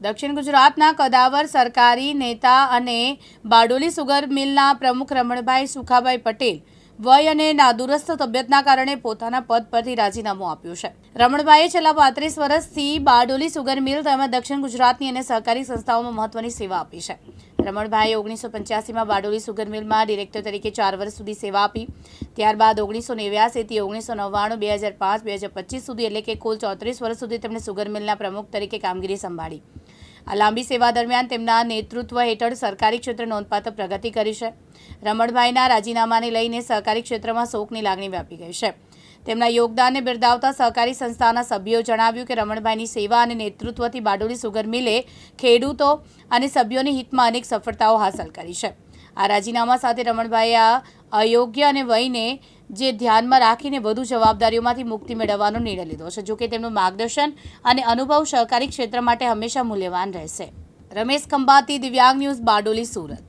દક્ષિણ ગુજરાતના કદાવર સરકારી નેતા અને બારડોલી સુગર મિલના પ્રમુખ રમણભાઈ સુખાભાઈ પટેલ વય અને નાદુરસ્ત તબિયતના કારણે પોતાના પદ પરથી રાજીનામું આપ્યું છે. રમણભાઈએ છેલ્લા પાંત્રીસ વર્ષથી બારડોલી સુગર મિલ તેમજ દક્ષિણ ગુજરાતની અને સહકારી સંસ્થાઓમાં મહત્વની સેવા આપી છે. રમણભાઈએ ઓગણીસો પંચ્યાસીમાં બારડોલી સુગર મિલમાં ડિરેક્ટર તરીકે ચાર વર્ષ સુધી સેવા આપી. ત્યારબાદ ઓગણીસો નેવ્યાસીથી ઓગણીસો નવ્વાણું, બે હજાર પાંચ, બે હજાર પચીસ સુધી એટલે કે કુલ ચોત્રીસ વર્ષ સુધી તેમણે સુગર મિલના પ્રમુખ તરીકે કામગીરી સંભાળી. આ લાંબી સેવા દરમિયાન તેમના નેતૃત્વ હેઠળ સરકારી ક્ષેત્રે નોંધપાત્ર પ્રગતિ કરી છે. રમણભાઈના રાજીનામાને લઈને સહકારી ક્ષેત્રમાં શોકની લાગણી વ્યાપી ગઈ છે. તેમના યોગદાનને બિરદાવતા સહકારી સંસ્થાના સભ્યોએ જણાવ્યું કે રમણભાઈની સેવા અને નેતૃત્વથી બારડોલી સુગર મિલે ખેડૂતો અને સભ્યોની હિતમાં અનેક સફળતાઓ હાંસલ કરી છે. આ રાજીનામા સાથે રમણભાઈએ આ અયોગ્ય અને વયને જે ધ્યાનમાં રાખીને વધુ જવાબદારીઓમાંથી મુક્તિ મેળવવાનો નિર્ણય લીધો છે. જોકે તેમનું માર્ગદર્શન અને અનુભવ સહકારી ક્ષેત્ર માટે હંમેશા મૂલ્યવાન રહેશે. રમેશ ખંભાતી, દિવ્યાંગ ન્યૂઝ, બારડોલી, સુરત.